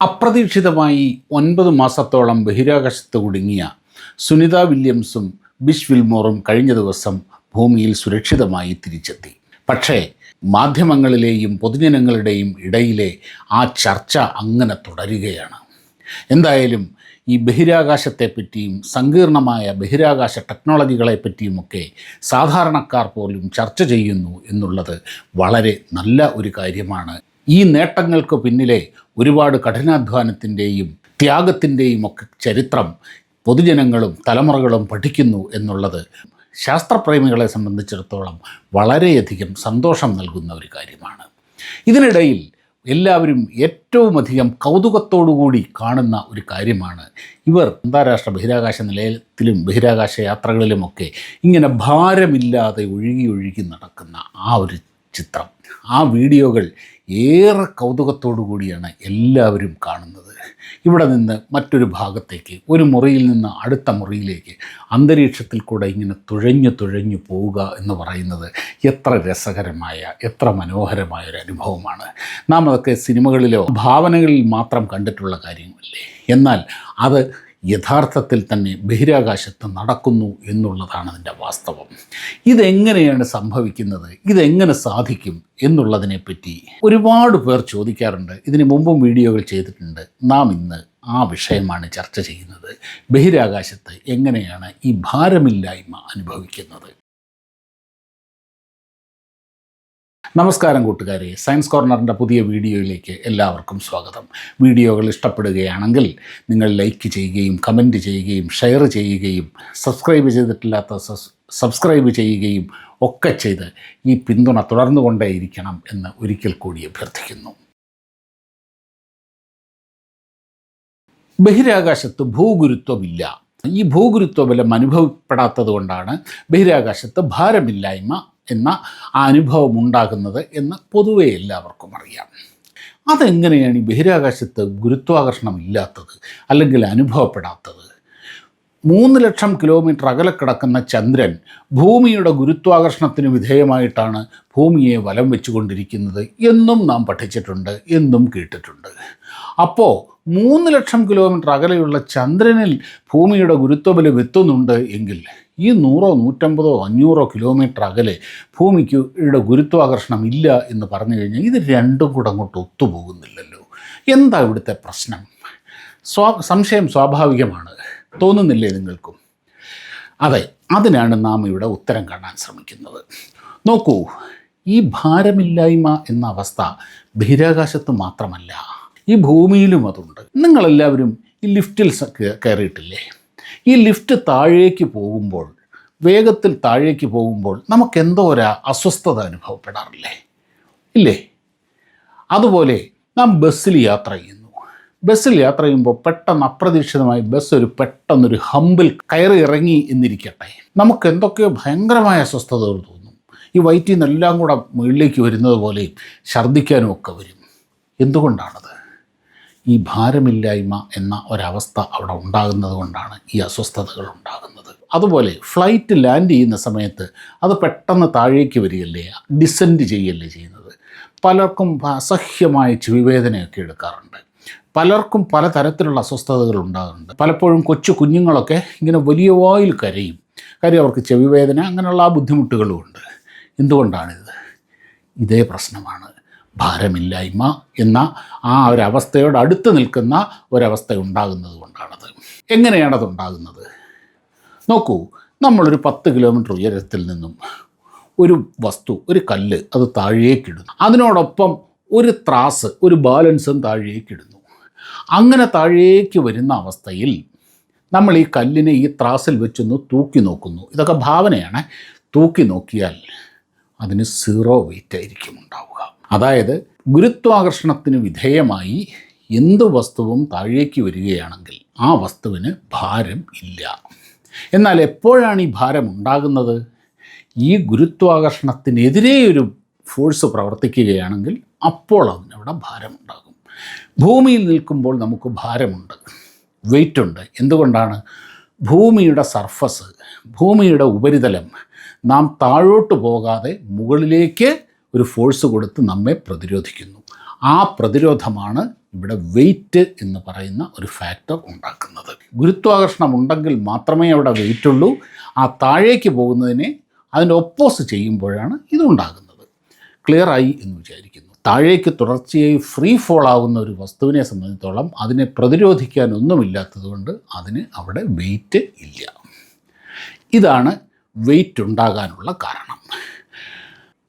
അപ്രതീക്ഷിതമായി ഒൻപത് മാസത്തോളം ബഹിരാകാശത്ത് കുടുങ്ങിയ സുനിത വില്യംസും ബിഷ് വിൽമോറും കഴിഞ്ഞ ദിവസം ഭൂമിയിൽ സുരക്ഷിതമായി തിരിച്ചെത്തി. പക്ഷേ മാധ്യമങ്ങളിലെയും പൊതുജനങ്ങളുടെയും ഇടയിലെ ആ ചർച്ച അങ്ങനെ തുടരുകയാണ്. എന്തായാലും ഈ ബഹിരാകാശത്തെപ്പറ്റിയും സങ്കീർണമായ ബഹിരാകാശ ടെക്നോളജികളെപ്പറ്റിയുമൊക്കെ സാധാരണക്കാർ പോലും ചർച്ച ചെയ്യുന്നു എന്നുള്ളത് വളരെ നല്ല ഒരു കാര്യമാണ് ഈ നേട്ടങ്ങൾക്ക് പിന്നിലെ ഒരുപാട് കഠിനാധ്വാനത്തിന്റെയും ത്യാഗത്തിന്റെയും ഒക്കെ ചരിത്രം പൊതുജനങ്ങളും തലമുറകളും പഠിക്കുന്നു എന്നുള്ളത് ശാസ്ത്രപ്രേമികളെ സംബന്ധിച്ചിടത്തോളം വളരെയധികം സന്തോഷം നൽകുന്ന ഒരു കാര്യമാണ്. ഇതിനിടയിൽ എല്ലാവരും ഏറ്റവും അധികം കൗതുകത്തോടുകൂടി കാണുന്ന ഒരു കാര്യമാണ്. ഇവർ അന്താരാഷ്ട്ര ബഹിരാകാശ നിലയത്തിലും ബഹിരാകാശ യാത്രകളിലുമൊക്കെ ഇങ്ങനെ ഭാരമില്ലാതെ ഒഴുകി ഒഴുകി നടക്കുന്ന ആ ഒരു ചിത്രം. ആ വീഡിയോകൾ ഏറെ കൗതുകത്തോടു കൂടിയാണ് എല്ലാവരും കാണുന്നത്. ഇവിടെ നിന്ന് മറ്റൊരു ഭാഗത്തേക്ക് ഒരു മുറിയിൽ നിന്ന് അടുത്ത മുറിയിലേക്ക് അന്തരീക്ഷത്തിൽ കൂടെ ഇങ്ങനെ തുഴഞ്ഞു തുഴഞ്ഞു പോവുക എന്ന് പറയുന്നത് എത്ര രസകരമായ എത്ര മനോഹരമായ ഒരു അനുഭവമാണ്. നാം അതൊക്കെ സിനിമകളിലോ ഭാവനകളിൽ മാത്രം കണ്ടിട്ടുള്ള കാര്യമല്ലേ? എന്നാൽ അത് യഥാർത്ഥത്തിൽ തന്നെ ബഹിരാകാശത്ത് നടക്കുന്നു എന്നുള്ളതാണ് അതിന്റെ വാസ്തവം. ഇതെങ്ങനെയാണ് സംഭവിക്കുന്നത്? ഇതെങ്ങനെ സാധിക്കും എന്നുള്ളതിനെപ്പറ്റി ഒരുപാട് പേർ ചോദിക്കാറുണ്ട്. ഇതിനു മുമ്പും വീഡിയോകൾ ചെയ്തിട്ടുണ്ട്. നാം ഇന്ന് ആ വിഷയമാണ് ചർച്ച ചെയ്യുന്നത്. ബഹിരാകാശത്ത് എങ്ങനെയാണ് ഈ ഭാരമില്ലായ്മ അനുഭവിക്കുന്നത്? നമസ്കാരം കൂട്ടുകാരെ. സയൻസ് കോർണറിന്റെ പുതിയ വീഡിയോയിലേക്ക് എല്ലാവർക്കും സ്വാഗതം. വീഡിയോകൾ ഇഷ്ടപ്പെടുകയാണെങ്കിൽ നിങ്ങൾ ലൈക്ക് ചെയ്യുകയും കമന്റ് ചെയ്യുകയും ഷെയർ ചെയ്യുകയും സബ്സ്ക്രൈബ് ചെയ്തിട്ടില്ലാത്ത സബ്സ്ക്രൈബ് ചെയ്യുകയും ഒക്കെ ചെയ്ത് ഈ പിന്തുണ തുടർന്നു കൊണ്ടേയിരിക്കണം എന്ന് ഒരിക്കൽ കൂടി അഭ്യർത്ഥിക്കുന്നു. ബഹിരാകാശത്ത് ഭൂഗുരുത്വമില്ല. ഈ ഭൂഗുരുത്വബലം അനുഭവപ്പെടാത്തത് കൊണ്ടാണ് ബഹിരാകാശത്ത് ഭാരമില്ലായ്മ എന്ന അനുഭവം ഉണ്ടാകുന്നത് എന്ന് പൊതുവെ എല്ലാവർക്കും അറിയാം. അതെങ്ങനെയാണ് ഈ ബഹിരാകാശത്ത് ഗുരുത്വാകർഷണം ഇല്ലാത്തത് അല്ലെങ്കിൽ അനുഭവപ്പെടാത്തത്? മൂന്ന് ലക്ഷം കിലോമീറ്റർ അകലെ കിടക്കുന്ന ചന്ദ്രൻ ഭൂമിയുടെ ഗുരുത്വാകർഷണത്തിന് വിധേയമായിട്ടാണ് ഭൂമിയെ വലം വെച്ചുകൊണ്ടിരിക്കുന്നത് എന്നും നാം പഠിച്ചിട്ടുണ്ട് എന്നും കേട്ടിട്ടുണ്ട്. അപ്പോൾ മൂന്ന് ലക്ഷം കിലോമീറ്റർ അകലെയുള്ള ചന്ദ്രനിൽ ഭൂമിയുടെ ഗുരുത്വബലം എത്തുന്നുണ്ട് എങ്കിൽ ഈ നൂറോ നൂറ്റമ്പതോ അഞ്ഞൂറോ കിലോമീറ്റർ അകലെ ഭൂമിക്ക് ഇവിടെ ഗുരുത്വാകർഷണം ഇല്ല എന്ന് പറഞ്ഞു കഴിഞ്ഞാൽ ഇത് രണ്ടും കൂടെ അങ്ങോട്ട് ഒത്തുപോകുന്നില്ലല്ലോ. എന്താ ഇവിടുത്തെ പ്രശ്നം? സ്വാ സംശയം സ്വാഭാവികമാണ്. തോന്നുന്നില്ലേ നിങ്ങൾക്കും? അതെ അതിനാണ് നാം ഇവിടെ ഉത്തരം കാണാൻ ശ്രമിക്കുന്നത്. നോക്കൂ ഈ ഭാരമില്ലായ്മ എന്ന അവസ്ഥ ബഹിരാകാശത്ത് മാത്രമല്ല ഈ ഭൂമിയിലും അതുണ്ട്. നിങ്ങളെല്ലാവരും ഈ ലിഫ്റ്റിൽ കയറിയിട്ടില്ലേ? ഈ ലിഫ്റ്റ് താഴേക്ക് പോകുമ്പോൾ വേഗത്തിൽ താഴേക്ക് പോകുമ്പോൾ നമുക്ക് എന്തോ ഒരു അസ്വസ്ഥത അനുഭവപ്പെടാറില്ലേ? ഇല്ലേ? അതുപോലെ നാം ബസ്സിൽ യാത്ര ചെയ്യുന്നു. ബസ്സിൽ യാത്ര ചെയ്യുമ്പോൾ പെട്ടെന്ന് അപ്രതീക്ഷിതമായി ബസ് ഒരു പെട്ടെന്നൊരു ഹമ്പിൽ കയറി ഇറങ്ങി എന്നിരിക്കട്ടെ. നമുക്ക് എന്തൊക്കെയോ ഭയങ്കരമായ അസ്വസ്ഥതകൾ തോന്നും. ഈ വയറ്റിൽ നിന്നെല്ലാം കൂടെ മുകളിലേക്ക് വരുന്നത് പോലെയും ഛർദ്ദിക്കാനും ഒക്കെ വരും. എന്തുകൊണ്ടാണത്? ഈ ഭാരമില്ലായ്മ എന്ന ഒരവസ്ഥ അവിടെ ഉണ്ടാകുന്നത് കൊണ്ടാണ് ഈ അസ്വസ്ഥതകൾ ഉണ്ടാകുന്നത്. അതുപോലെ ഫ്ലൈറ്റ് ലാൻഡ് ചെയ്യുന്ന സമയത്ത് അത് പെട്ടെന്ന് താഴേക്ക് വരികയല്ലേ ഡിസെൻഡ് ചെയ്യല്ലേ ചെയ്യുന്നത്. പലർക്കും അസഹ്യമായ ചെവിവേദനയൊക്കെ എടുക്കാറുണ്ട്. പലർക്കും പലതരത്തിലുള്ള അസ്വസ്ഥതകൾ ഉണ്ടാകുന്നുണ്ട് പലപ്പോഴും കൊച്ചു കുഞ്ഞുങ്ങളൊക്കെ ഇങ്ങനെ വലിയ വായിൽ കരയും. കാര്യം അവർക്ക് ചെവിവേദന അങ്ങനെയുള്ള ആ ബുദ്ധിമുട്ടുകളുമുണ്ട്. എന്തുകൊണ്ടാണിത്? ഇതേ പ്രശ്നമാണ്. ഭാരമില്ലായ്മ എന്ന ആ ഒരവസ്ഥയോട് അടുത്ത് നിൽക്കുന്ന ഒരവസ്ഥ ഉണ്ടാകുന്നത് കൊണ്ടാണത്. എങ്ങനെയാണത് ഉണ്ടാകുന്നത്? നോക്കൂ നമ്മളൊരു പത്ത് കിലോമീറ്റർ ഉയരത്തിൽ നിന്നും ഒരു വസ്തു ഒരു കല്ല് അത് താഴേക്കിടുന്നു അതിനോടൊപ്പം ഒരു ത്രാസ് ഒരു ബാലൻസും താഴേക്കിടുന്നു അങ്ങനെ താഴേക്ക് വരുന്ന അവസ്ഥയിൽ നമ്മൾ ഈ കല്ലിനെ ഈ ത്രാസിൽ വെച്ചൊന്ന് തൂക്കി നോക്കുന്നു. ഇതൊക്കെ ഭാവനയാണ്. തൂക്കി നോക്കിയാൽ അതിന് സീറോ വെയിറ്റ് ആയിരിക്കും ഉണ്ടാവുക. അതായത് ഗുരുത്വാകർഷണത്തിന് വിധേയമായി എന്ത് വസ്തുവും താഴേക്ക് വരികയാണെങ്കിൽ ആ വസ്തുവിന് ഭാരം ഇല്ല. എന്നാൽ എപ്പോഴാണ് ഈ ഭാരം ഉണ്ടാകുന്നത്? ഈ ഗുരുത്വാകർഷണത്തിനെതിരെ ഒരു ഫോഴ്സ് പ്രവർത്തിക്കുകയാണെങ്കിൽ അപ്പോൾ അതിനവിടെ ഭാരമുണ്ടാകും ഭൂമിയിൽ നിൽക്കുമ്പോൾ നമുക്ക് ഭാരമുണ്ട് വെയിറ്റ് ഉണ്ട് എന്തുകൊണ്ടാണ്? ഭൂമിയുടെ സർഫസ് ഭൂമിയുടെ ഉപരിതലം നാം താഴോട്ട് പോകാതെ മുകളിലേക്ക് ഒരു ഫോഴ്സ് കൊടുത്ത് നമ്മെ പ്രതിരോധിക്കുന്നു. ആ പ്രതിരോധമാണ് ഇവിടെ വെയിറ്റ് എന്ന് പറയുന്ന ഒരു ഫാക്ടർ ഉണ്ടാക്കുന്നത്. ഗുരുത്വാകർഷണം ഉണ്ടെങ്കിൽ മാത്രമേ അവിടെ വെയിറ്റ് ഉള്ളൂ. ആ താഴേക്ക് പോകുന്നതിനെ അതിന്റെ ഒപ്പോസ് ചെയ്യുമ്പോഴാണ് ഇതുണ്ടാകുന്നത് ആയി എന്ന് വിചാരിക്കുന്നു. താഴേക്ക് തുടർച്ചയായി ഫ്രീ ഫോൾ ആവുന്ന ഒരു വസ്തുവിനെ സംബന്ധിച്ചോളം അതിനെ പ്രതിരോധിക്കാൻ ഒന്നുമില്ലാത്തതുകൊണ്ട് അതിന് അവിടെ വെയിറ്റ് ഇല്ല. ഇതാണ് വെയിറ്റ് ഉണ്ടാകാനുള്ള കാരണം.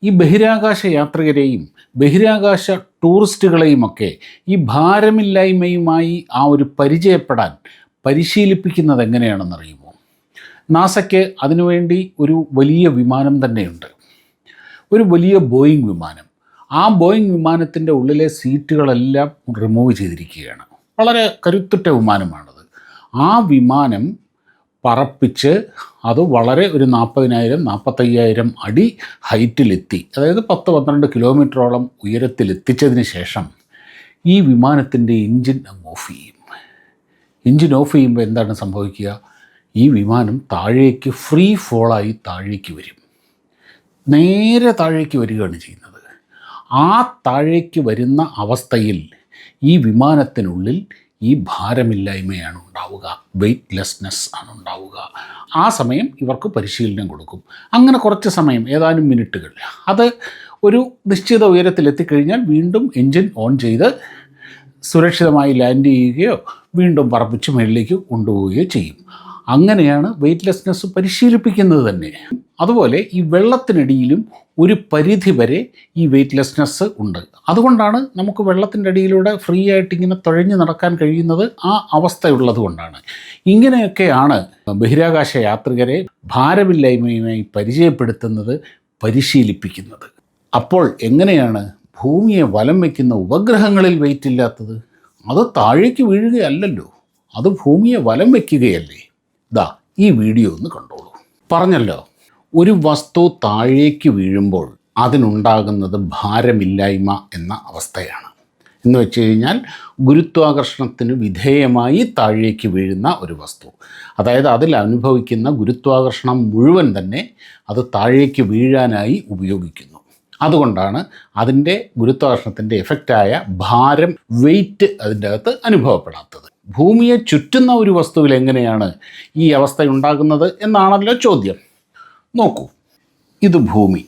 ഈ ബഹിരാകാശ യാത്രികരെയും ബഹിരാകാശ ടൂറിസ്റ്റുകളെയുമൊക്കെ ഈ ഭാരമില്ലായ്മയുമായി ആ ഒരു പരിചയപ്പെടാൻ പരിശീലിപ്പിക്കുന്നത് എങ്ങനെയാണെന്നറിയുമോ? നാസയ്ക്ക് അതിനുവേണ്ടി ഒരു വലിയ വിമാനം തന്നെയുണ്ട്. ഒരു വലിയ ബോയിങ് വിമാനം. ആ ബോയിങ് വിമാനത്തിന്റെ ഉള്ളിലെ സീറ്റുകളെല്ലാം റിമൂവ് ചെയ്തിരിക്കുകയാണ്. വളരെ കരുത്തുറ്റ വിമാനമാണത്. ആ വിമാനം പറപ്പിച്ച് അത് വളരെ ഒരു നാൽപ്പതിനായിരം നാൽപ്പത്തയ്യായിരം അടി ഹൈറ്റിലെത്തി. അതായത് പത്ത് പന്ത്രണ്ട് കിലോമീറ്ററോളം ഉയരത്തിലെത്തിച്ചതിന് ശേഷം ഈ വിമാനത്തിന്റെ എഞ്ചിൻ അങ്ങ് ഓഫ് ചെയ്യും. എഞ്ചിൻ ഓഫ് ചെയ്യുമ്പോൾ എന്താണ് സംഭവിക്കുക? ഈ വിമാനം താഴേക്ക് ഫ്രീ ഫോളായി താഴേക്ക് വരും. നേരെ താഴേക്ക് വരികയാണ് ചെയ്യുന്നത്. ആ താഴേക്ക് വരുന്ന അവസ്ഥയിൽ ഈ വിമാനത്തിനുള്ളിൽ ഈ ഭാരമില്ലായ്മയാണ് ഉണ്ടാവുക വെയ്റ്റ്ലെസ്നെസ് ആണ് ഉണ്ടാവുക. ആ സമയം ഇവർക്ക് പരിശീലനം കൊടുക്കും. അങ്ങനെ കുറച്ച് സമയം ഏതാനും മിനിറ്റുകൾ. അത് ഒരു നിശ്ചിത ഉയരത്തിലെത്തിക്കഴിഞ്ഞാൽ വീണ്ടും എൻജിൻ ഓൺ ചെയ്ത് സുരക്ഷിതമായി ലാൻഡ് ചെയ്യുകയോ വീണ്ടും പറപ്പിച്ച് മുകളിലേക്ക് കൊണ്ടുപോവുകയോ ചെയ്യും. അങ്ങനെയാണ് വെയ്റ്റ്ലെസ്നെസ് പരിശീലിപ്പിക്കുന്നത് തന്നെ. അതുപോലെ ഈ വെള്ളത്തിനടിയിലും ഒരു പരിധി വരെ ഈ വെയ്റ്റ്ലെസ്നെസ് ഉണ്ട്. അതുകൊണ്ടാണ് നമുക്ക് വെള്ളത്തിന്റെ അടിയിലൂടെ ഫ്രീ ആയിട്ട് ഇങ്ങനെ തുഴഞ്ഞു നടക്കാൻ കഴിയുന്നത് ആ അവസ്ഥയുള്ളത് കൊണ്ടാണ്. ഇങ്ങനെയൊക്കെയാണ് ബഹിരാകാശ യാത്രികരെ ഭാരമില്ലായ്മയുമായി പരിചയപ്പെടുത്തുന്നത് പരിശീലിപ്പിക്കുന്നത്. അപ്പോൾ എങ്ങനെയാണ് ഭൂമിയെ വലം വയ്ക്കുന്ന ഉപഗ്രഹങ്ങളിൽ വെയിറ്റ് ഇല്ലാത്തത്? അത് താഴേക്ക് വീഴുകയല്ലല്ലോ. അത് ഭൂമിയെ വലം വയ്ക്കുകയല്ലേ ദാ ഈ വീഡിയോ ഒന്ന് കണ്ടോളൂ. പറഞ്ഞല്ലോ ഒരു വസ്തു താഴേക്ക് വീഴുമ്പോൾ അതിനുണ്ടാകുന്നത് ഭാരമില്ലായ്മ എന്ന അവസ്ഥയാണ്. എന്ന് വെച്ച് കഴിഞ്ഞാൽ ഗുരുത്വാകർഷണത്തിന് വിധേയമായി താഴേക്ക് വീഴുന്ന ഒരു വസ്തു. അതായത് അതിൽ അനുഭവിക്കുന്ന ഗുരുത്വാകർഷണം മുഴുവൻ തന്നെ അത് താഴേക്ക് വീഴാനായി ഉപയോഗിക്കുന്നു. അതുകൊണ്ടാണ് അതിന്റെ ഗുരുത്വാകർഷണത്തിന്റെ എഫക്റ്റായ ഭാരം വെയിറ്റ് അതിന്റെ അകത്ത് അനുഭവപ്പെടാത്തത്. ഭൂമിയെ ചുറ്റുന്ന ഒരു വസ്തുവിൽ എങ്ങനെയാണ് ഈ അവസ്ഥ ഉണ്ടാകുന്നത് എന്നാണല്ലോ ചോദ്യം. നോക്കൂ ഇത് ഭൂമി.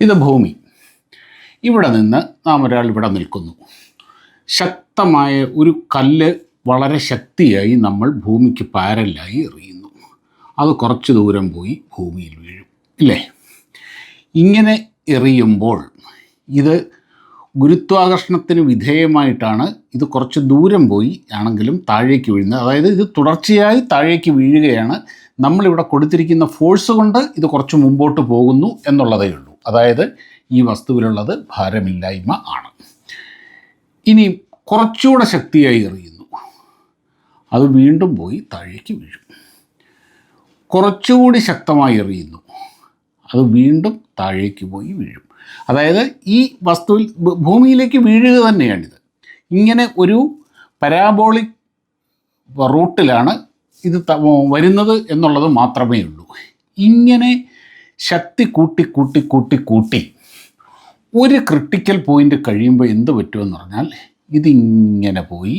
ഇത് ഭൂമി. ഇവിടെ നിന്ന് നാം ഒരാൾ ഇവിടെ നിൽക്കുന്നു. ശക്തമായ ഒരു കല്ല് വളരെ ശക്തിയായി നമ്മൾ ഭൂമിക്ക് പാരലായി എറിയുന്നു. അത് കുറച്ച് ദൂരം പോയി ഭൂമിയിൽ വീഴും ഇല്ലേ? ഇങ്ങനെ എറിയുമ്പോൾ ഇത് ഗുരുത്വാകർഷണത്തിന് വിധേയമായിട്ടാണ് ഇത് കുറച്ച് ദൂരം പോയി ആണെങ്കിലും താഴേക്ക് വീഴുന്നത്. അതായത് ഇത് തുടർച്ചയായി താഴേക്ക് വീഴുകയാണ്. നമ്മളിവിടെ കൊടുത്തിരിക്കുന്ന ഫോഴ്സ് കൊണ്ട് ഇത് കുറച്ച് മുമ്പോട്ട് പോകുന്നു എന്നുള്ളതേ ഉള്ളൂ. അതായത് ഈ വസ്തുവിലുള്ളത് ഭാരമില്ലായ്മ ആണ്. ഇനി കുറച്ചുകൂടെ ശക്തിയായി എറിയുന്നു. അത് വീണ്ടും പോയി താഴേക്ക് വീഴും. കുറച്ചുകൂടി ശക്തമായി എറിയുന്നു. അത് വീണ്ടും താഴേക്ക് പോയി വീഴും. അതായത് ഈ വസ്തുവിൽ ഭൂമിയിലേക്ക് വീഴുക തന്നെയാണിത്. ഇങ്ങനെ ഒരു പരാബോളിക് റൂട്ടിലാണ് ഇത് വരുന്നത് എന്നുള്ളത് മാത്രമേ ഉള്ളൂ. ഇങ്ങനെ ശക്തി കൂട്ടി കൂട്ടി കൂട്ടി കൂട്ടി ഒരു ക്രിട്ടിക്കൽ പോയിന്റ് കഴിയുമ്പോൾ എന്ത് പറ്റുമെന്ന് പറഞ്ഞാൽ ഇതിങ്ങനെ പോയി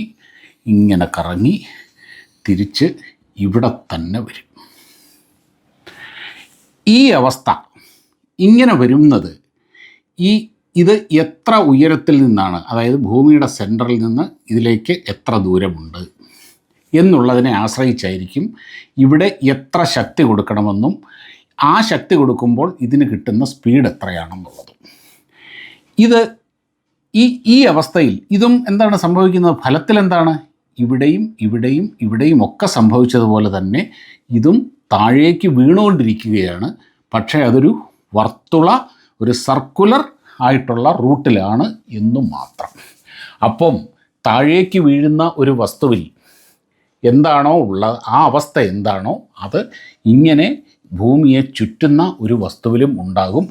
ഇങ്ങനെ കറങ്ങി തിരിച്ച് ഇവിടെ തന്നെ വരും. ഈ അവസ്ഥ ഇങ്ങനെ വരുന്നത് ഈ ഇത് എത്ര ഉയരത്തിൽ നിന്നാണ് അതായത് ഭൂമിയുടെ സെന്ററിൽ നിന്ന് ഇതിലേക്ക് എത്ര ദൂരമുണ്ട് എന്നുള്ളതിനെ ആശ്രയിച്ചായിരിക്കും ഇവിടെ എത്ര ശക്തി കൊടുക്കണമെന്നും ആ ശക്തി കൊടുക്കുമ്പോൾ ഇതിന് കിട്ടുന്ന സ്പീഡ് എത്രയാണെന്നുള്ളതും. ഇത് ഈ ഈ അവസ്ഥയിൽ ഇതും എന്താണ് സംഭവിക്കുന്നത്? ഫലത്തിൽ എന്താണ്? ഇവിടെയും ഇവിടെയും ഇവിടെയും ഒക്കെ സംഭവിച്ചതുപോലെ തന്നെ ഇതും താഴേക്ക് വീണുകൊണ്ടിരിക്കുകയാണ്. പക്ഷേ അതൊരു വർത്തുള ഒരു സർക്കുലർ ആയിട്ടുള്ള റൂട്ടിലാണ് എന്നു മാത്രം. അപ്പം താഴേക്ക് വീഴുന്ന ഒരു വസ്തുവിൽ എന്താണോ ഉള്ളത് ആ അവസ്ഥ എന്താണോ അത് ഇങ്ങനെ ഭൂമിയെ ചുറ്റുന്ന ഒരു വസ്തുവിലും ഉണ്ടാകും.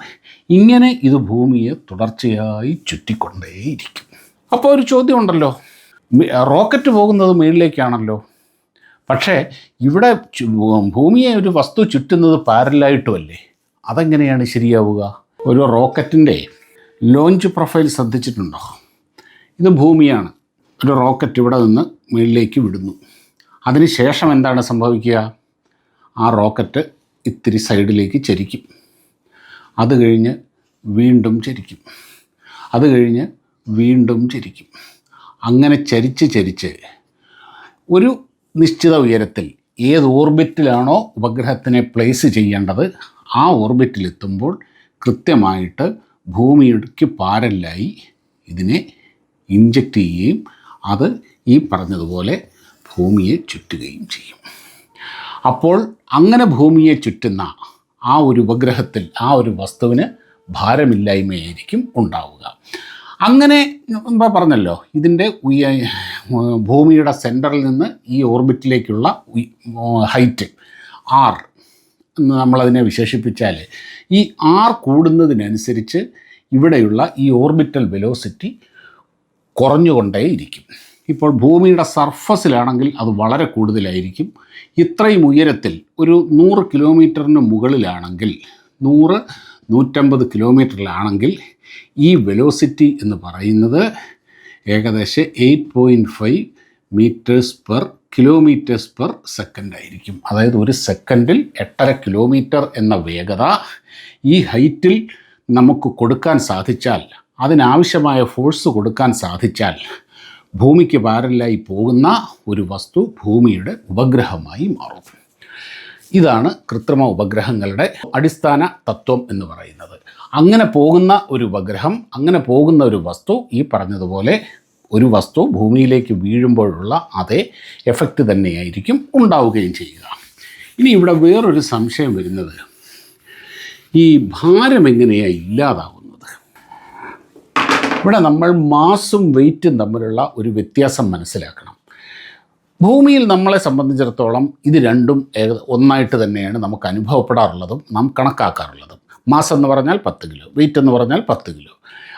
ഇങ്ങനെ ഇത് ഭൂമിയെ തുടർച്ചയായി ചുറ്റിക്കൊണ്ടേയിരിക്കും. അപ്പോൾ ഒരു ചോദ്യം ഉണ്ടല്ലോ റോക്കറ്റ് പോകുന്നത് മുകളിലേക്കാണല്ലോ പക്ഷേ ഇവിടെ ഭൂമിയെ ഒരു വസ്തു ചുറ്റുന്നത് പാരലായിട്ടുമല്ലേ അതെങ്ങനെയാണ് ശരിയാവുക? ഒരു റോക്കറ്റിന്റെ ലോഞ്ച് പ്രൊഫൈൽ ശ്രദ്ധിച്ചിട്ടുണ്ടോ? ഇത് ഭൂമിയാണ്. ഒരു റോക്കറ്റ് ഇവിടെ നിന്ന് മുകളിലേക്ക് വിടുന്നു. അതിനുശേഷം എന്താണ് സംഭവിക്കുക? ആ റോക്കറ്റ് ഇത്തിരി സൈഡിലേക്ക് ചരിക്കും. അത് കഴിഞ്ഞ് വീണ്ടും ചരിക്കും. അത് കഴിഞ്ഞ് വീണ്ടും ചരിക്കും. അങ്ങനെ ചരിച്ച് ചരിച്ച് ഒരു നിശ്ചിത ഉയരത്തിൽ ഏത് ഓർബിറ്റിലാണോ ഉപഗ്രഹത്തിനെ പ്ലേസ് ചെയ്യേണ്ടത് ആ ഓർബിറ്റിലെത്തുമ്പോൾ കൃത്യമായിട്ട് ഭൂമിക്ക് പാരലായി ഇതിനെ ഇഞ്ചക്റ്റ് ചെയ്യുകയും അത് ഈ പറഞ്ഞതുപോലെ ഭൂമിയെ ചുറ്റുകയും ചെയ്യും. അപ്പോൾ അങ്ങനെ ഭൂമിയെ ചുറ്റുന്ന ആ ഒരു ഉപഗ്രഹത്തിൽ ആ ഒരു വസ്തുവിന് ഭാരമില്ലായ്മയായിരിക്കും ഉണ്ടാവുക. അങ്ങനെ പറഞ്ഞല്ലോ ഇതിന്റെ ഉയ ഭൂമിയുടെ സെന്ററിൽ നിന്ന് ഈ ഓർബിറ്റിലേക്കുള്ള ഹൈറ്റ് ആർ എന്ന് നമ്മളതിനെ വിശേഷിപ്പിച്ചാൽ ഈ ആർ കൂടുന്നതിനനുസരിച്ച് ഇവിടെയുള്ള ഈ ഓർബിറ്റൽ വെലോസിറ്റി കുറഞ്ഞുകൊണ്ടേയിരിക്കും. ഇപ്പോൾ ഭൂമിയുടെ സർഫസിലാണെങ്കിൽ അത് വളരെ കൂടുതലായിരിക്കും. ഇത്രയും ഉയരത്തിൽ ഒരു നൂറ് കിലോമീറ്ററിന് മുകളിലാണെങ്കിൽ നൂറ് നൂറ്റമ്പത് കിലോമീറ്ററിലാണെങ്കിൽ ഈ വെലോസിറ്റി എന്ന് പറയുന്നത് ഏകദേശം eight point five metres per kilometres per second ആയിരിക്കും. അതായത് ഒരു സെക്കൻഡിൽ എട്ടര കിലോമീറ്റർ എന്ന വേഗത ഈ ഹൈറ്റിൽ നമുക്ക് കൊടുക്കാൻ സാധിച്ചാൽ അതിനാവശ്യമായ ഫോഴ്സ് കൊടുക്കാൻ സാധിച്ചാൽ ഭൂമിക്ക് പാരലായി പോകുന്ന ഒരു വസ്തു ഭൂമിയുടെ ഉപഗ്രഹമായി മാറും. ഇതാണ് കൃത്രിമ ഉപഗ്രഹങ്ങളുടെ അടിസ്ഥാന തത്വം എന്ന് പറയുന്നത്. അങ്ങനെ പോകുന്ന ഒരു ഉപഗ്രഹം അങ്ങനെ പോകുന്ന ഒരു വസ്തു ഈ പറഞ്ഞതുപോലെ ഒരു വസ്തു ഭൂമിയിലേക്ക് വീഴുമ്പോഴുള്ള അതേ എഫക്റ്റ് തന്നെയായിരിക്കും ഉണ്ടാവുകയും ചെയ്യുക. ഇനി ഇവിടെ വേറൊരു സംശയം വരുന്നത്. ഈ ഭാരം എങ്ങനെയാണ് ഇല്ലാതാവുന്നത്? ഇവിടെ നമ്മൾ മാസും വെയിറ്റും തമ്മിലുള്ള ഒരു വ്യത്യാസം മനസ്സിലാക്കണം. ഭൂമിയിൽ നമ്മളെ സംബന്ധിച്ചിടത്തോളം ഇത് രണ്ടും ഒന്നായിട്ട് തന്നെയാണ് നമുക്ക് അനുഭവപ്പെടാറുള്ളതും നാം കണക്കാക്കാറുള്ളതും. മാസ് എന്ന് പറഞ്ഞാൽ പത്ത് കിലോ വെയിറ്റ് എന്ന് പറഞ്ഞാൽ പത്ത് കിലോ.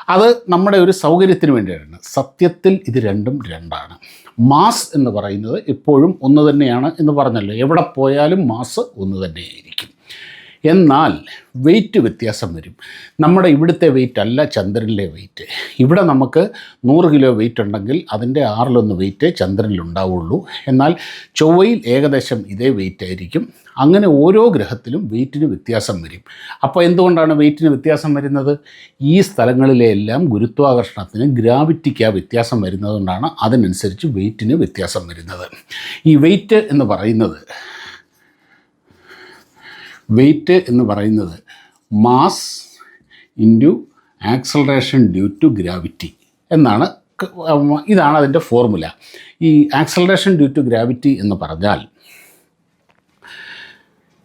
അത് നമ്മുടെ ഒരു സൗകര്യത്തിന് വേണ്ടിയാണ് സത്യത്തിൽ ഇത് രണ്ടും രണ്ടാണ്. മാസ് എന്ന് പറയുന്നത് എപ്പോഴും ഒന്ന് തന്നെയാണ് എന്ന് പറഞ്ഞല്ലോ. എവിടെ പോയാലും മാസ് ഒന്ന് തന്നെയായിരിക്കും. എന്നാൽ വെയിറ്റ് വ്യത്യാസം വരും. നമ്മുടെ ഇവിടുത്തെ വെയിറ്റ് അല്ല ചന്ദ്രനിലെ വെയിറ്റ് ഇവിടെ നമുക്ക് നൂറ് കിലോ വെയിറ്റ് ഉണ്ടെങ്കിൽ അതിന്റെ ആറിലൊന്ന് വെയിറ്റ് ചന്ദ്രനിലുണ്ടാവുള്ളൂ. എന്നാൽ ചൊവ്വയിൽ ഏകദേശം ഇതേ വെയിറ്റ് ആയിരിക്കും. അങ്ങനെ ഓരോ ഗ്രഹത്തിലും വെയിറ്റിന് വ്യത്യാസം വരും. അപ്പോൾ എന്തുകൊണ്ടാണ് വെയിറ്റിന് വ്യത്യാസം വരുന്നത്? ഈ സ്ഥലങ്ങളിലെല്ലാം ഗുരുത്വാകർഷണത്തിന് ഗ്രാവിറ്റിക്ക് ആ വ്യത്യാസം വരുന്നതുകൊണ്ടാണ് അതിനനുസരിച്ച് വെയിറ്റിന് വ്യത്യാസം വരുന്നത്. ഈ വെയിറ്റ് എന്ന് പറയുന്നത് വെയിറ്റ് എന്ന് പറയുന്നത് mass into acceleration due to gravity എന്നാണ് ഇതാണ് അതിന്റെ ഫോർമുല ഈ ആക്സലറേഷൻ ഡ്യൂ ടു ഗ്രാവിറ്റി എന്ന് പറഞ്ഞാൽ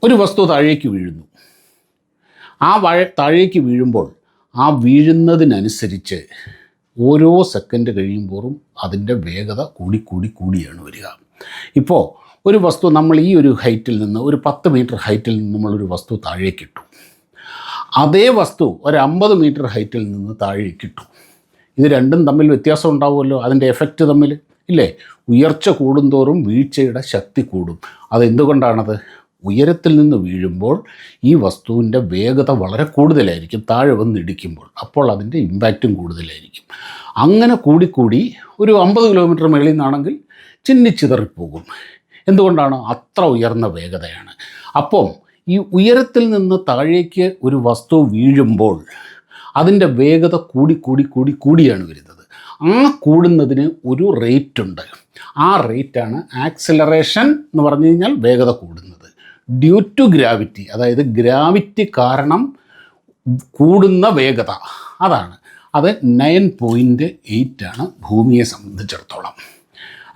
ഒരു വസ്തു താഴേക്ക് വീഴുന്നു. ആ വഴ താഴേക്ക് വീഴുമ്പോൾ ആ വീഴുന്നതിനനുസരിച്ച് ഓരോ സെക്കൻഡ് കഴിയുമ്പോഴും അതിന്റെ വേഗത കൂടി കൂടി കൂടിയാണ് വരിക. ഇപ്പോൾ ഒരു വസ്തു നമ്മൾ ഈ ഒരു ഹൈറ്റിൽ നിന്ന് ഒരു പത്ത് മീറ്റർ ഹൈറ്റിൽ നിന്ന് നമ്മളൊരു വസ്തു താഴേക്ക് ഇട്ടു. അതേ വസ്തു ഒരു അമ്പത് മീറ്റർ ഹൈറ്റിൽ നിന്ന് താഴേക്ക് ഇട്ടു. ഇത് രണ്ടും തമ്മിൽ വ്യത്യാസം ഉണ്ടാവുമല്ലോ? അതിന്റെ എഫക്റ്റ് തമ്മിൽ? ഇല്ലേ? ഉയർച്ച കൂടുന്തോറും വീഴ്ചയുടെ ശക്തി കൂടും. അതെന്തുകൊണ്ടാണത്? ഉയരത്തിൽ നിന്ന് വീഴുമ്പോൾ ഈ വസ്തുവിന്റെ വേഗത വളരെ കൂടുതലായിരിക്കും. താഴെ വന്ന് ഇടിക്കുമ്പോൾ. അപ്പോൾ അതിന്റെ ഇമ്പാക്റ്റും കൂടുതലായിരിക്കും. അങ്ങനെ കൂടിക്കൂടി ഒരു അമ്പത് കിലോമീറ്റർ മേളിൽ നിന്നാണെങ്കിൽ ചിന്നിച്ചിതറിപ്പോകും എന്തുകൊണ്ടാണ്? അത്ര ഉയർന്ന വേഗതയാണ്. അപ്പം ഈ ഉയരത്തിൽ നിന്ന് താഴേക്ക് ഒരു വസ്തു വീഴുമ്പോൾ അതിന്റെ വേഗത കൂടി കൂടി കൂടി കൂടിയാണ് വരുന്നത്. ആ കൂടുന്നതിന് ഒരു റേറ്റ് ഉണ്ട് ആ റേറ്റാണ് ആക്സിലറേഷൻ എന്ന് പറഞ്ഞു കഴിഞ്ഞാൽ വേഗത കൂടുന്നത്. ഡ്യൂ ടു ഗ്രാവിറ്റി അതായത് ഗ്രാവിറ്റി കാരണം കൂടുന്ന വേഗത. അതാണ്. അത് നയൻ പോയിന്റ് എയ്റ്റ് ആണ് ഭൂമിയെ സംബന്ധിച്ചിടത്തോളം.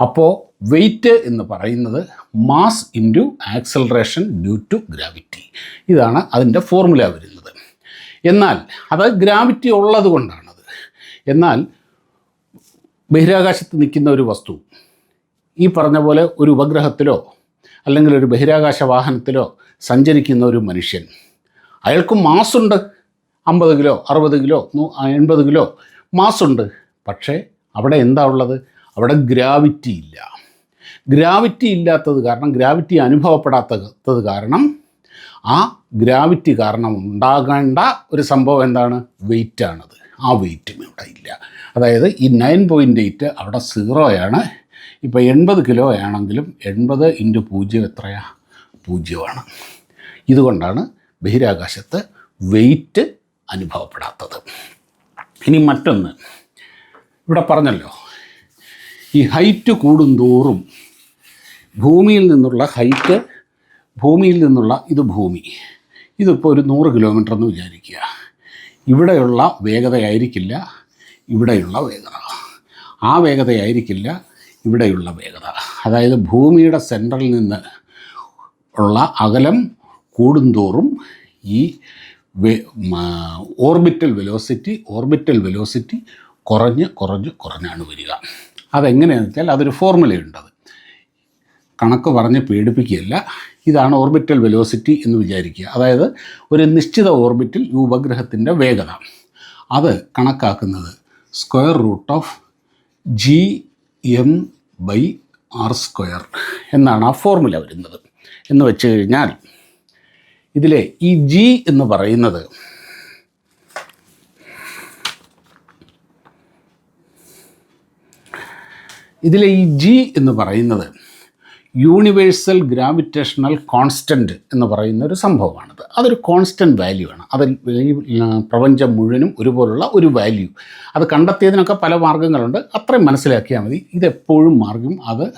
അപ്പോൾ വെയിറ്റ് എന്ന് പറയുന്നത് mass into acceleration due to gravity ഇതാണ് അതിന്റെ ഫോർമുല വരുന്നത്. എന്നാൽ അത് ഗ്രാവിറ്റി ഉള്ളത് കൊണ്ടാണത് എന്നാൽ ബഹിരാകാശത്ത് നിൽക്കുന്ന ഒരു വസ്തു ഈ പറഞ്ഞ പോലെ ഒരു ഉപഗ്രഹത്തിലോ അല്ലെങ്കിൽ ഒരു ബഹിരാകാശ വാഹനത്തിലോ സഞ്ചരിക്കുന്ന ഒരു മനുഷ്യൻ. അയാൾക്ക് മാസുണ്ട്. അമ്പത് കിലോ അറുപത് കിലോ എൺപത് കിലോ മാസുണ്ട്. പക്ഷേ അവിടെ എന്താ ഉള്ളത്? അവിടെ ഗ്രാവിറ്റി ഇല്ല. ഗ്രാവിറ്റി ഇല്ലാത്തത് കാരണം ഗ്രാവിറ്റി അനുഭവപ്പെടാത്തത് കാരണം ആ ഗ്രാവിറ്റി കാരണം ഉണ്ടാകേണ്ട ഒരു സംഭവം എന്താണ്? വെയിറ്റാണത്. ആ വെയിറ്റും ഇവിടെ ഇല്ല. അതായത് ഈ നയൻ പോയിന്റ് എയ്റ്റ് അവിടെ സീറോയാണ്. ഇപ്പോൾ എൺപത് കിലോ ആണെങ്കിലും എൺപത് ഇന്റു പൂജ്യം എത്രയാ? പൂജ്യമാണ്. ഇതുകൊണ്ടാണ് ബഹിരാകാശത്ത് വെയിറ്റ് അനുഭവപ്പെടാത്തത്. ഇനി മറ്റൊന്ന്. ഇവിടെ പറഞ്ഞല്ലോ ഈ ഹൈറ്റ് കൂടുന്തോറും ഭൂമിയിൽ നിന്നുള്ള ഹൈറ്റ് ഭൂമിയിൽ നിന്നുള്ള ഇത് ഭൂമി. ഇതിപ്പോൾ ഒരു നൂറ് കിലോമീറ്റർ എന്ന് വിചാരിക്കുക. ഇവിടെയുള്ള വേഗതയായിരിക്കില്ല ഇവിടെയുള്ള വേഗത. ആ വേഗതയായിരിക്കില്ല ഇവിടെയുള്ള വേഗത അതായത് ഭൂമിയുടെ സെന്ററിൽ നിന്ന് ഉള്ള അകലം കൂടുന്തോറും ഈ ഓർബിറ്റൽ വെലോസിറ്റി ഓർബിറ്റൽ വെലോസിറ്റി കുറഞ്ഞ് കുറഞ്ഞ് കുറഞ്ഞാണ് വരിക. അതെങ്ങനെയാണെന്ന് വെച്ചാൽ അതൊരു ഫോർമുലയുണ്ട് അത് കണക്ക് പറഞ്ഞ് പേടിപ്പിക്കുകയല്ല. ഇതാണ് ഓർബിറ്റൽ വെലോസിറ്റി എന്ന് വിചാരിക്കുക. അതായത് ഒരു നിശ്ചിത ഓർബിറ്റിൽ ഈ ഉപഗ്രഹത്തിന്റെ വേഗത. അത് കണക്കാക്കുന്നത് square root of G M by R square എന്നാണ് ആ ഫോർമുല വരുന്നത്. എന്ന് വെച്ച് കഴിഞ്ഞാൽ ഇതിലെ ഈ ജി എന്ന് പറയുന്നത് ഇതിലെ ഈ ജി എന്ന് പറയുന്നത് യൂണിവേഴ്സൽ ഗ്രാവിറ്റേഷണൽ കോൺസ്റ്റന്റ് എന്ന് പറയുന്ന ഒരു സംഭവമാണത്. അതൊരു കോൺസ്റ്റന്റ് വാല്യൂ ആണ്. അത് പ്രപഞ്ചം മുഴുവനും ഒരുപോലുള്ള ഒരു വാല്യൂ അത് കണ്ടെത്തിയതിനൊക്കെ പല മാർഗങ്ങളുണ്ട്. അത്രയും മനസ്സിലാക്കിയാൽ മതി. ഇതെപ്പോഴും മാർഗം അത്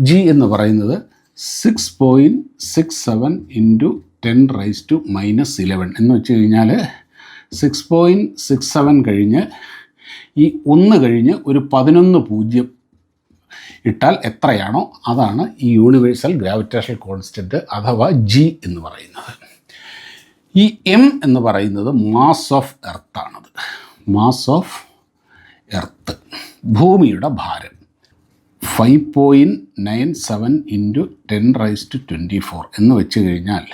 ജി എന്ന് പറയുന്നത് six point six seven into ten raise to minus eleven എന്ന് വെച്ച് കഴിഞ്ഞാൽ സിക്സ് പോയിന്റ് സിക്സ് സെവൻ കഴിഞ്ഞ് ഈ ഒന്ന് കഴിഞ്ഞ് ഒരു പതിനൊന്ന് പൂജ്യം ഇട്ടാൽ എത്രയാണോ അതാണ് ഈ യൂണിവേഴ്സൽ ഗ്രാവിറ്റേഷൻ കോൺസ്റ്റന്റ് അഥവാ ജി എന്ന് പറയുന്നത്. ഈ എം എന്ന് പറയുന്നത് മാസ് ഓഫ് എർത്താണത് മാസ് ഓഫ് എർത്ത് ഭൂമിയുടെ ഭാരം five point nine seven into ten raise to twenty four എന്ന് വെച്ച് കഴിഞ്ഞാൽ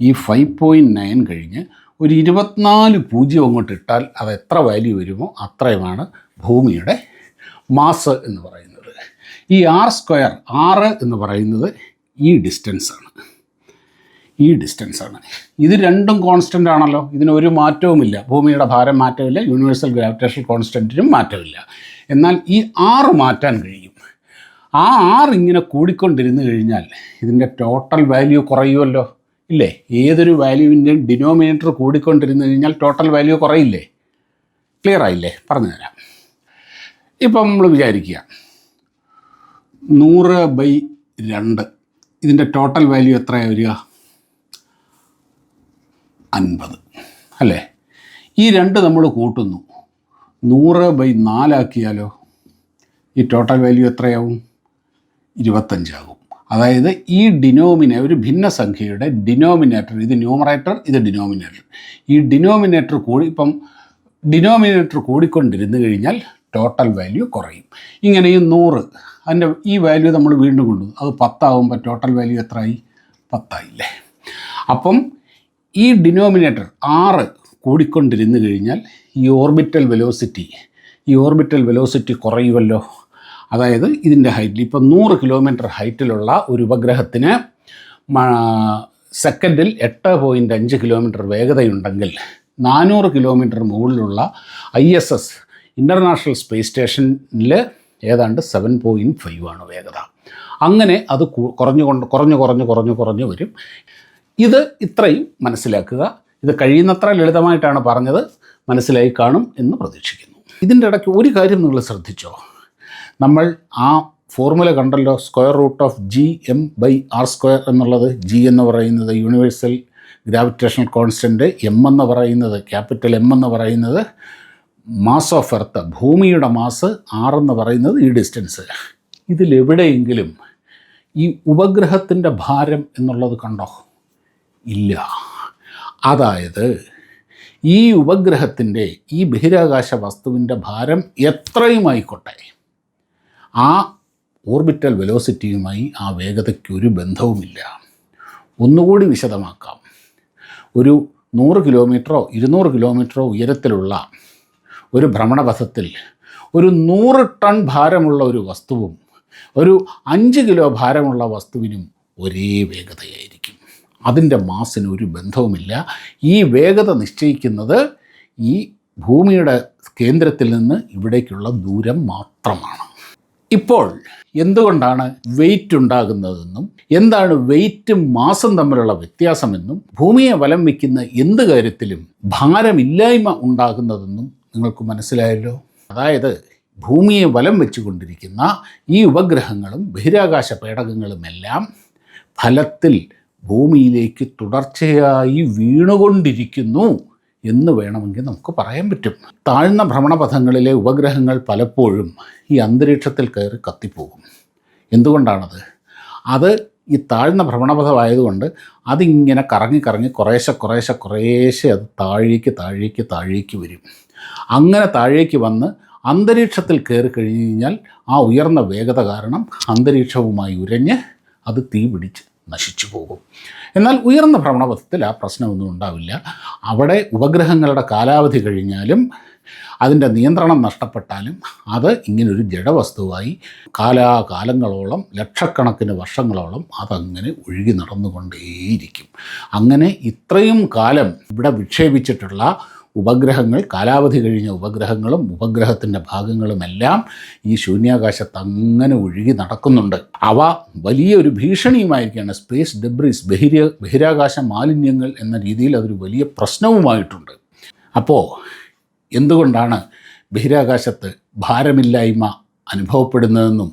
ഈ ഫൈവ് പോയിന്റ് നയൻ കഴിഞ്ഞ് ഒരു ഇരുപത്തിനാല് പൂജ്യം അങ്ങോട്ട് ഇട്ടാൽ അത് എത്ര വാല്യൂ വരുമോ അത്രയുമാണ് ഭൂമിയുടെ മാസ് എന്ന് പറയുന്നത്. ഈ ആർ സ്ക്വയർ ആറ് എന്ന് പറയുന്നത് ഈ ഡിസ്റ്റൻസാണ് ഈ ഡിസ്റ്റൻസാണ് ഇത് രണ്ടും കോൺസ്റ്റന്റ് ആണല്ലോ. ഇതിനൊരു മാറ്റവുമില്ല. ഭൂമിയുടെ ഭാരം മാറ്റമില്ല. യൂണിവേഴ്സൽ ഗ്രാവിറ്റേഷൻ കോൺസ്റ്റന്റിനും മാറ്റമില്ല. എന്നാൽ ഈ ആറ് മാറ്റാൻ കഴിയും. ആ ആറ് ഇങ്ങനെ കൂടിക്കൊണ്ടിരുന്നു കഴിഞ്ഞാൽ ഇതിന്റെ ടോട്ടൽ വാല്യൂ കുറയുമല്ലോ. ഇല്ലേ? ഏതൊരു വാല്യൂവിന്റെയും ഡിനോമിനേറ്റർ കൂടിക്കൊണ്ടിരുന്നു കഴിഞ്ഞാൽ ടോട്ടൽ വാല്യൂ കുറയില്ലേ? ക്ലിയർ ആയില്ലേ? പറഞ്ഞുതരാം. ഇപ്പം നമ്മൾ വിചാരിക്കുക. നൂറ് ബൈ രണ്ട്. ഇതിന്റെ ടോട്ടൽ വാല്യൂ എത്രയാണ് വരിക? അൻപത്. അല്ലേ? ഈ രണ്ട് നമ്മൾ കൂട്ടുന്നു. നൂറ് ബൈ നാലാക്കിയാലോ ഈ ടോട്ടൽ വാല്യൂ എത്രയാവും? ഇരുപത്തഞ്ചാകും. അതായത് ഈ ഡിനോമിനേ ഒരു ഭിന്ന സംഖ്യയുടെ ഡിനോമിനേറ്റർ ഇത് ന്യൂമറേറ്റർ ഇത് ഡിനോമിനേറ്റർ. ഈ ഡിനോമിനേറ്റർ കൂടി ഇപ്പം ഡിനോമിനേറ്റർ കൂടിക്കൊണ്ടിരുന്നു കഴിഞ്ഞാൽ ടോട്ടൽ വാല്യൂ കുറയും. ഇങ്ങനെ ഈ നൂറ് അതിന്റെ ഈ വാല്യൂ നമ്മൾ വീണ്ടും കൊണ്ടു അത് പത്താവുമ്പോൾ ടോട്ടൽ വാല്യൂ എത്രയായി പത്തായില്ലേ? അപ്പം ഈ ഡിനോമിനേറ്റർ ആറ് കൂടിക്കൊണ്ടിരുന്നു കഴിഞ്ഞാൽ ഈ ഓർബിറ്റൽ വെലോസിറ്റി ഈ ഓർബിറ്റൽ വെലോസിറ്റി കുറയുമല്ലോ അതായത് ഇതിന്റെ ഹൈറ്റിൽ ഇപ്പം നൂറ് കിലോമീറ്റർ ഹൈറ്റിലുള്ള ഒരു ഉപഗ്രഹത്തിന് സെക്കൻഡിൽ എട്ട് പോയിന്റ് അഞ്ച് കിലോമീറ്റർ വേഗതയുണ്ടെങ്കിൽ നാനൂറ് കിലോമീറ്റർ മുകളിലുള്ള I S S international space സ്റ്റേഷനിൽ ഏതാണ്ട് സെവൻ പോയിന്റ് ഫൈവ് ആണ് വേഗത. അങ്ങനെ അത് കുറഞ്ഞു കൊണ്ട് കുറഞ്ഞു കുറഞ്ഞു കുറഞ്ഞു കുറഞ്ഞു വരും. ഇത് ഇത്രയും മനസ്സിലാക്കുക. ഇത് കഴിയുന്നത്ര ലളിതമായിട്ടാണ് പറഞ്ഞത്. മനസ്സിലായി കാണും എന്ന് പ്രതീക്ഷിക്കുന്നു. ഇതിന്റെ ഇടയ്ക്ക് ഒരു കാര്യം നിങ്ങൾ ശ്രദ്ധിച്ചോ? നമ്മൾ ആ ഫോർമുല കണ്ടല്ലോ square root of G M by R square എന്നുള്ളത് ജി എന്ന് പറയുന്നത് യൂണിവേഴ്സൽ ഗ്രാവിറ്റേഷണൽ കോൺസ്റ്റന്റ് എം എന്ന് പറയുന്നത് ക്യാപിറ്റൽ എം എന്ന് പറയുന്നത് മാസ് ഓഫ് എർത്ത് ഭൂമിയുടെ മാസ് ആറെന്ന് പറയുന്നത് ഈ ഡിസ്റ്റൻസ്. ഇതിലെവിടെയെങ്കിലും ഈ ഉപഗ്രഹത്തിന്റെ ഭാരം എന്നുള്ളത് കണ്ടോ? ഇല്ല. അതായത് ഈ ഉപഗ്രഹത്തിന്റെ ഈ ബഹിരാകാശ വസ്തുവിന്റെ ഭാരം എത്രയും ആയിക്കോട്ടെ. ആ ഓർബിറ്റൽ വെലോസിറ്റിയുമായി ആ വേഗതയ്ക്ക് ഒരു ബന്ധവുമില്ല. ഒന്നുകൂടി വിശദമാക്കാം. ഒരു നൂറ് കിലോമീറ്ററോ ഇരുന്നൂറ് കിലോമീറ്ററോ ഉയരത്തിലുള്ള ഒരു ഭ്രമണപഥത്തിൽ ഒരു നൂറ് ടൺ ഭാരമുള്ള ഒരു വസ്തുവും ഒരു അഞ്ച് കിലോ ഭാരമുള്ള വസ്തുവിനും ഒരേ വേഗതയായിരിക്കും. അതിന്റെ മാസിന് ഒരു ബന്ധവുമില്ല. ഈ വേഗത നിശ്ചയിക്കുന്നത് ഈ ഭൂമിയുടെ കേന്ദ്രത്തിൽ നിന്ന് ഇവിടേക്കുള്ള ദൂരം മാത്രമാണ്. ഇപ്പോൾ എന്തുകൊണ്ടാണ് വെയിറ്റ് ഉണ്ടാകുന്നതെന്നും എന്താണ് വെയിറ്റും മാസം തമ്മിലുള്ള വ്യത്യാസമെന്നും ഭൂമിയെ വലം വയ്ക്കുന്ന എന്ത് കാര്യത്തിലും ഭാരമില്ലായ്മ ഉണ്ടാകുന്നതെന്നും നിങ്ങൾക്ക് മനസ്സിലായല്ലോ? അതായത് ഭൂമിയെ വലം വെച്ചുകൊണ്ടിരിക്കുന്ന ഈ ഉപഗ്രഹങ്ങളും ബഹിരാകാശ പേടകങ്ങളുമെല്ലാം ഫലത്തിൽ ഭൂമിയിലേക്ക് തുടർച്ചയായി വീണുകൊണ്ടിരിക്കുന്നു എന്ന് വേണമെങ്കിൽ നമുക്ക് പറയാൻ പറ്റും. താഴ്ന്ന ഭ്രമണപഥങ്ങളിലെ ഉപഗ്രഹങ്ങൾ പലപ്പോഴും ഈ അന്തരീക്ഷത്തിൽ കയറി കത്തിപ്പോകും. എന്തുകൊണ്ടാണത്? അത് ഈ താഴ്ന്ന ഭ്രമണപഥമായതുകൊണ്ട് അതിങ്ങനെ കറങ്ങി കറങ്ങി കുറേശ്ശെ കുറേശ്ശെ കുറേശ്ശെ അത് താഴേക്ക് താഴേക്ക് താഴേക്ക് വരും. അങ്ങനെ താഴേക്ക് വന്ന് അന്തരീക്ഷത്തിൽ കയറി കഴിഞ്ഞു കഴിഞ്ഞാൽ ആ ഉയർന്ന വേഗത കാരണം അന്തരീക്ഷവുമായി ഉരഞ്ഞ് അത് തീ പിടിച്ച് നശിച്ചു പോകും. എന്നാൽ ഉയർന്ന ഭ്രമണപഥത്തിൽ ആ പ്രശ്നമൊന്നും ഉണ്ടാവില്ല. അവിടെ ഉപഗ്രഹങ്ങളുടെ കാലാവധി കഴിഞ്ഞാലും അതിന്റെ നിയന്ത്രണം നഷ്ടപ്പെട്ടാലും അത് ഇങ്ങനൊരു ജഡവസ്തുവായി കാലാകാലങ്ങളോളം ലക്ഷക്കണക്കിന് വർഷങ്ങളോളം അതങ്ങനെ ഒഴുകി നടന്നുകൊണ്ടേയിരിക്കും. അങ്ങനെ ഇത്രയും കാലം ഇവിടെ വിക്ഷേപിച്ചിട്ടുള്ള ഉപഗ്രഹങ്ങൾ കാലാവധി കഴിഞ്ഞ ഉപഗ്രഹങ്ങളും ഉപഗ്രഹത്തിന്റെ ഭാഗങ്ങളുമെല്ലാം ഈ ശൂന്യാകാശത്ത് അങ്ങനെ ഒഴുകി നടക്കുന്നുണ്ട്. അവ വലിയൊരു ഭീഷണിയുമായിരിക്കുകയാണ്. സ്പേസ് ഡെബ്രിസ് ബഹിര ബഹിരാകാശ മാലിന്യങ്ങൾ എന്ന രീതിയിൽ അതൊരു വലിയ പ്രശ്നവുമായിട്ടുണ്ട്. അപ്പോൾ എന്തുകൊണ്ടാണ് ബഹിരാകാശത്ത് ഭാരമില്ലായ്മ അനുഭവപ്പെടുന്നതെന്നും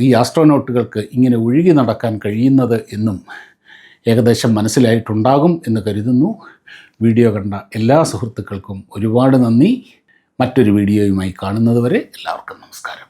ഈ ആസ്ട്രോനോട്ടുകൾക്ക് ഇങ്ങനെ ഒഴുകി നടക്കാൻ കഴിയുന്നത് എന്നും ഏകദേശം മനസ്സിലായിട്ടുണ്ടാകും എന്ന് കരുതുന്നു. വീഡിയോ കണ്ട എല്ലാ സുഹൃത്തുക്കൾക്കും ഒരുപാട് നന്ദി. മറ്റൊരു വീഡിയോയുമായി കാണുന്നതുവരെ എല്ലാവർക്കും നമസ്കാരം.